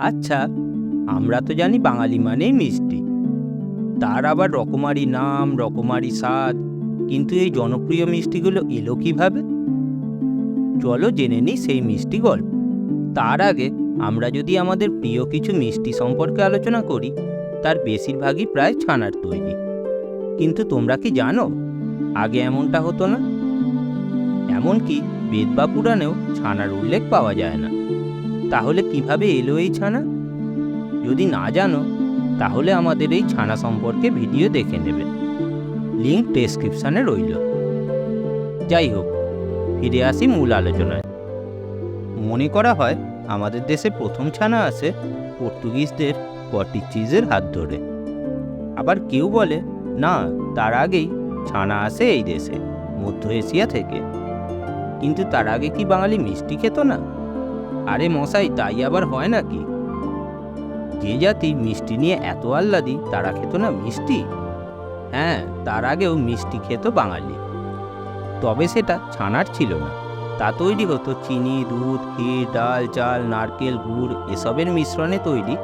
আচ্ছা আমরা তো জানি বাঙালি মানেই মিষ্টি। তার আবার রকমারি নাম, রকমারি স্বাদ, কিন্তু এই জনপ্রিয় মিষ্টিগুলো এলো কীভাবে? চলো জেনে নিই সেই মিষ্টি গল্প। তার আগে আমরা যদি আমাদের প্রিয় কিছু মিষ্টি সম্পর্কে আলোচনা করি, তার বেশিরভাগই প্রায় ছানার তৈরি। কিন্তু তোমরা কি জানো, আগে এমনটা হতো না? এমনকি বেদ বা পুরাণেও ছানার উল্লেখ পাওয়া যায় না। তাহলে কীভাবে এলো এই ছানা? যদি না জানো, তাহলে আমাদের এই ছানা সম্পর্কে ভিডিও দেখে নেবে। লিঙ্ক ডেসক্রিপশানে রইল। যাই হোক, ফিরে আসি মূল আলোচনায়। মনে করা হয়, আমাদের দেশে প্রথম ছানা আসে পর্তুগিজদের পর্টিচিজের হাত ধরে। আবার কেউ বলে, না, তার আগেই ছানা আসে এই দেশে, মধ্য এশিয়া থেকে। কিন্তু তার আগে কি বাঙালি মিষ্টি খেত না? আরে মশাই, তাই আবার হয় নাকি? যে জাতি মিষ্টি নিয়ে এত আহ্লাদি, তারা খেত না মিষ্টি? হ্যাঁ তার আগেও মিষ্টি খেত বাঙালি। তবে সেটা ছানার ছিল না। তা তৈরি হতো চিনি, দুধ, ক্ষীর, ডাল, চাল, নারকেল, গুড়, এসবের মিশ্রণে তৈরি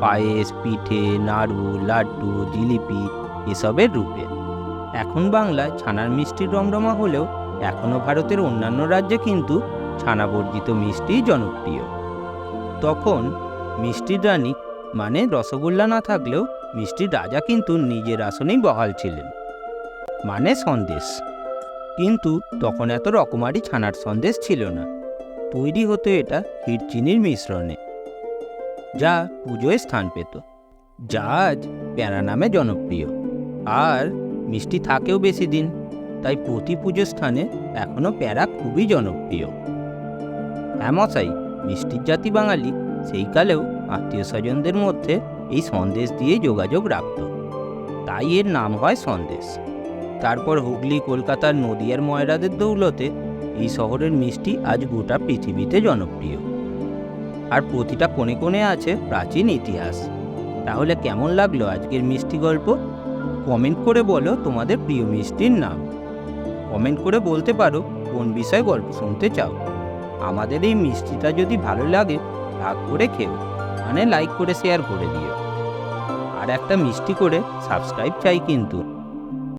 পায়েস, পিঠে, নাড়ু, লাড্ডু, জিলিপি এসবের রূপে। এখন বাংলায় ছানার মিষ্টির রমরমা হলেও এখনও ভারতের অন্যান্য রাজ্যে কিন্তু ছানাবর্জিত মিষ্টি জনপ্রিয়। তখন মিষ্টির রানী মানে রসগোল্লা না থাকলেও মিষ্টির রাজা কিন্তু নিজের আসনেই বহাল ছিলেন মানে সন্দেশ। কিন্তু তখন এত রকমারি ছানার সন্দেশ ছিল না, তৈরি হতো এটা ক্ষীরচিনির মিশ্রণে, যা পুজোয় স্থান পেত, যা আজ প্যারা নামে জনপ্রিয়। আর মিষ্টি থাকেও বেশি দিন, তাই প্রতি পুজো স্থানে এখনও প্যারা খুবই জনপ্রিয়। হ্যাঁ মশাই মিষ্টির জাতি বাঙালি, সেই কালেও আত্মীয় স্বজনদের মধ্যে এই সন্দেশ দিয়ে যোগাযোগ রাখত। তাই এর নাম হয় সন্দেশ। তারপর হুগলি কলকাতার নদিয়ার ময়রাদের দৌলতে এই শহরের মিষ্টি আজ গোটা পৃথিবীতে জনপ্রিয়। আর প্রতিটা কোণে কোণে আছে প্রাচীন ইতিহাস। তাহলে কেমন লাগল আজকের মিষ্টি গল্প? কমেন্ট করে বলো তোমাদের প্রিয় মিষ্টির নাম। কমেন্ট করে বলতে পারো কোন বিষয়ে গল্প শুনতে চাও। আমাদের এই মিষ্টিটা যদি ভালো লাগে, ভাগ করে খেও। মানে লাইক করে শেয়ার করে দিও। আর একটা মিষ্টি করে সাবস্ক্রাইব চাই কিন্তু।